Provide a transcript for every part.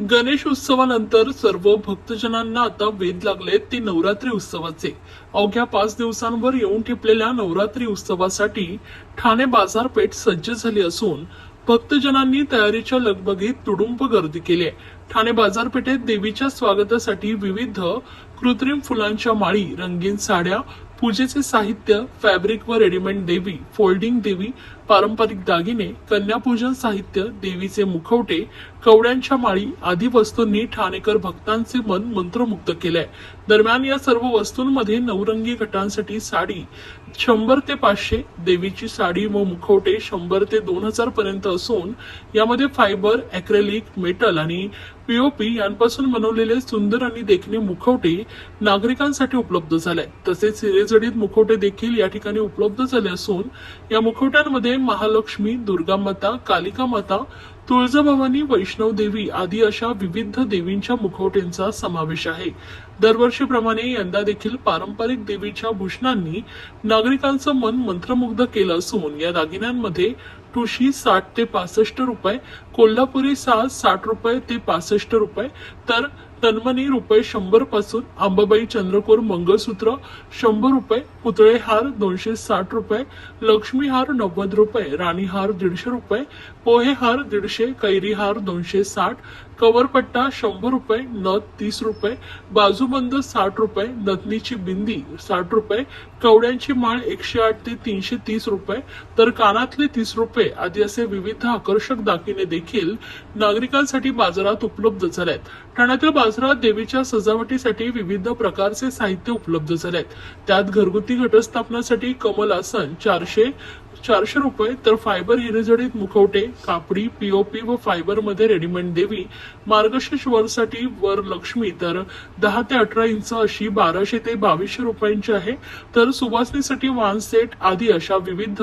गणेश उत्सवानंतर सर्व भक्तजनांना आता वेध लागलेत ते नवरात्री उत्सवाचे. अवघ्या पाच दिवसांवर येऊन ठेपलेल्या नवरात्री उत्सवासाठी ठाणे बाजारपेठ सज्ज झाली असून भक्तजनांनी तयारीच्या लगबगीत तुडुंब गर्दी केली आहे. ठाणे बाजारपेठेत देवीच्या स्वागतासाठी विविध कृत्रिम फुलांच्या माळी रंगीन साड्या पूजेचे साहित्य फॅब्रिक व रेडीमेड देवी फोल्डिंग देवी पारंपरिक दागिने कन्यापूजन साहित्य देवीचे मुखवटे कवड्यांच्या माळी आदी वस्तूंनी ठाणेकर भक्तांचे मन मंत्रमुग्ध केलंय. दरम्यान या सर्व वस्तूंमध्ये नवरंगी गटांसाठी साडी शंभर ते पाचशे देवीची साडी व मुखवटे शंभर ते दोन हजार पर्यंत असून यामध्ये फायबर अॅक्रेलिक मेटल आणि पीओपी यांपासून बनवलेले सुंदर आणि देखणे मुखवटे नागरिकांसाठी उपलब्ध झाले तसेच सिरेजडीत मुखवटे देखील या ठिकाणी उपलब्ध झाले असून या मुखवट्यांमध्ये महालक्ष्मी दुर्गा माता कालिका माता तुळजाभवानी वैष्णव देवी आदी अशा विविध देवींच्या मुखवटेंचा समावेश आहे. दरवर्षीप्रमाणे यंदा देखील पारंपरिक देवीच्या भूषणांनी नागरिकांचं मन मंत्रमुग्ध केलं असून या दागिन्यांमध्ये ठुशी साठ ते पासष्ट रुपये कोल्हापुरी साज साठ रुपये ते पासष्ट रुपये तर तन्मनी रुपये शंभरपासून आंबाबाई चंद्रकोर मंगळसूत्र शंभर रुपये पुतळे हार दोनशे साठ रुपये लक्ष्मी हार नव्वद रुपये राणी हार दीडशे रुपये पोहे हार दीडशे कैरी हार दोनशे साठ कवरपट्टा शंभर रुपये नथ तीस रुपये बाजूबंद साठ रुपये नथनीची बिंदी साठ रुपये कवड्यांची माळ एकशे आठ ते तीनशे तीस रुपये तर कानातले तीस रुपये आदी असे विविध आकर्षक दागिने देखील नागरिकांसाठी बाजारात उपलब्ध झाले आहेत ठाण्यातील बाजारात देवीच्या सजावटीसाठी विविध प्रकारचे साहित्य उपलब्ध झाले आहेत त्यात घरगुती घटस्थापनासाठी कमल आसन चारशे चारशे रुपये तर फायबर हिरेजडित मुखवटे कापडी पीओपी व फायबरमध्ये रेडीमेड देवी. मार्गशीर्ष वरसाठी वर लक्ष्मी तर दहा ते अठरा इंच अशी बाराशे ते बावीसशे रुपयांची आहे. तर सुवासनीसाठी वान सेट आदी अशा विविध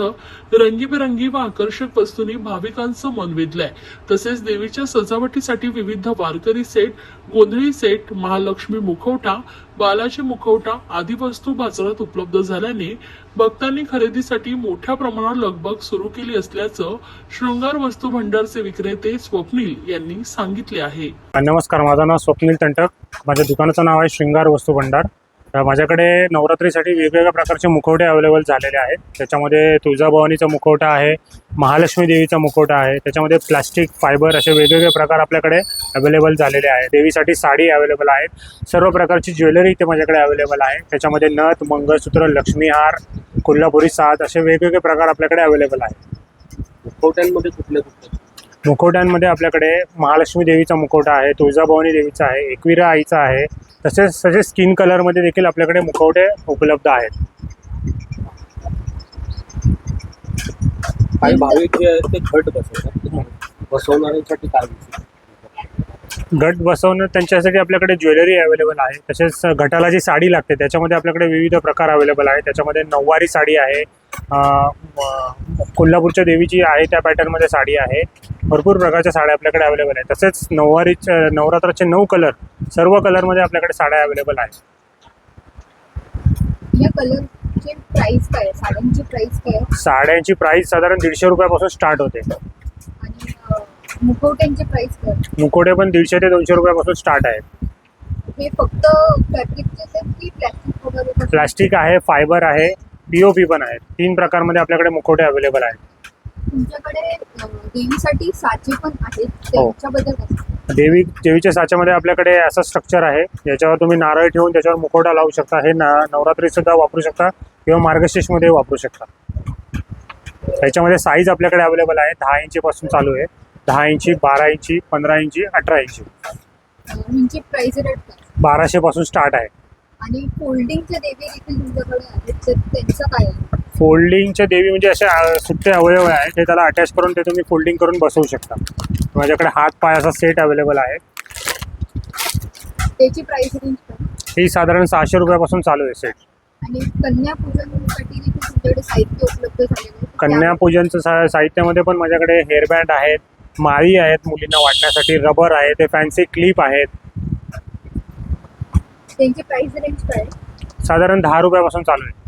रंगीबेरंगी व आकर्षक वस्तूंनी भाविकांचं मन वेधलंय. तसेच देवीच्या सजावटीसाठी विविध वारकरी सेट गोंधळी सेट महालक्ष्मी मुखवटा बालाजी मुखवटा आदी वस्तू बाजारात उपलब्ध झाल्याने भक्तांनी खरेदीसाठी मोठ्या प्रमाणात लगबग सुरू केली असल्याचं शृंगार वस्तू भंडारचे विक्रेते स्वप्नील यांनी सांगितले आहे. नमस्कार माझं नाव स्वप्नील तंटक. माझ्या दुकानाचं नाव आहे शृंगार वस्तू भंडार. तर माझ्याकडे नवरात्रीसाठी वेगवेगळ्या प्रकारचे मुखवटे अवेलेबल झालेले आहेत. त्याच्यामध्ये तुळजाभवानीचा मुखवटा आहे महालक्ष्मी देवीचा मुखवटा आहे त्याच्यामध्ये प्लास्टिक फायबर असे वेगवेगळे प्रकार आपल्याकडे अवेलेबल झालेले आहेत. देवीसाठी साडी अवेलेबल आहेत. सर्व प्रकारची ज्वेलरी इथे माझ्याकडे अवेलेबल आहे. त्याच्यामध्ये नथ मंगळसूत्र लक्ष्मीहार कोल्हापुरी साज असे वेगवेगळे प्रकार आपल्याकडे अवेलेबल आहेत. मुखवट्यांमध्ये कुठले कुठले? मुखवट्यांमध्ये आपल्याकडे महालक्ष्मी देवीचा मुखवटा आहे तुळजाभवानी देवीचा आहे एकविरा आईचा आहे तसेच तसेच स्किन कलरमध्ये देखील आपल्याकडे मुखवटे उपलब्ध आहेत. काही भाविक जे आहेत ते घट बसवतात. बसवणाऱ्यांसाठी काय? गट बसवणं त्यांच्यासाठी आपल्याकडे ज्वेलरी अवेलेबल आहे. तसेच गटाला जी साडी लागते त्याच्यामध्ये आपल्याकडे विविध प्रकार अवेलेबल आहे त्याच्यामध्ये नऊवारी साडी आहे अं, म- कोल्हापूरच्या देवीची आहे त्या पॅटर्नमध्ये साडी आहे भरपूर प्रकारच्या साड्या आपल्याकडे अवेलेबल आहे तसेच नऊवारीच्या नवरात्राचे नऊ कलर सर्व कलरमध्ये आपल्याकडे साड्या अवेलेबल आहेत या कलरचे प्राइस काय आहे? साड्यांची प्राइस काय आहे? साड्यांची प्राइस साधारण दीडशे रुपयापासून स्टार्ट होते मुखवट्यांचे प्राइस काय? मुकोटे पण दीडशे ते दोनशे रुपयापासून स्टार्ट आहेत हे फक्त आहेत प्लॅस्टिक वगैरे? प्लास्टिक आहे फायबर आहे पीओपी पण आहे तीन प्रकारमध्ये आपल्याकडे मुखवटे अवेलेबल आहेत. तुमच्याकडे अ, देवीसाठी साचे पण आहेत. हो. त्यांच्याबद्दल काय सांगाल? देवी देवीच्या साच्यामध्ये आपल्याकडे असं स्ट्रक्चर आहे. याच्यावर तुम्ही नारळ ठेवून त्याच्यावर मुखवटा लावू शकता. हे ना नवरात्री सुद्धा वापरू शकता किंवा मार्गशीर्षमध्ये वापरू शकता. त्याच्यामध्ये साईज आपल्याकडे अवेलेबल आहे. दहा इंची पासून चालू आहे. दहा इंची बारा इंची पंधरा इंची अठरा इंची अ, ह्यांची प्राइस रेट काय? बाराशे पासून स्टार्ट आहे. आणि फोल्डिंगच्या देवी देखील तुमच्याकडे आहेत तर त्यांचं काय आहे? फोल्डिंगच्या देवी म्हणजे असे अ, सुट्टे अवयव आहे ते त्याला अटॅच करून ते तुम्ही फोल्डिंग करून बसवू शकता. माझ्याकडे हात पाय असा सेट अवेलेबल आहे. त्याची प्राइस रेंज काय? ही साधारण सहाशे रुपयापासून चालू आहे सेट आणि देखील तुमच्याकडे साहित्य उपलब्ध झालेलं आहे. कन्यापूजनचं सा साहित्यामध्ये पण माझ्याकडे हेअरबँड आहेत माळी आहेत मुलींना वाटण्यासाठी रबर आहे ते फॅन्सी क्लिप आहेत. त्यांची प्राइस रेंज काय आहे? साधारण दहा रुपयापासून चालू आहे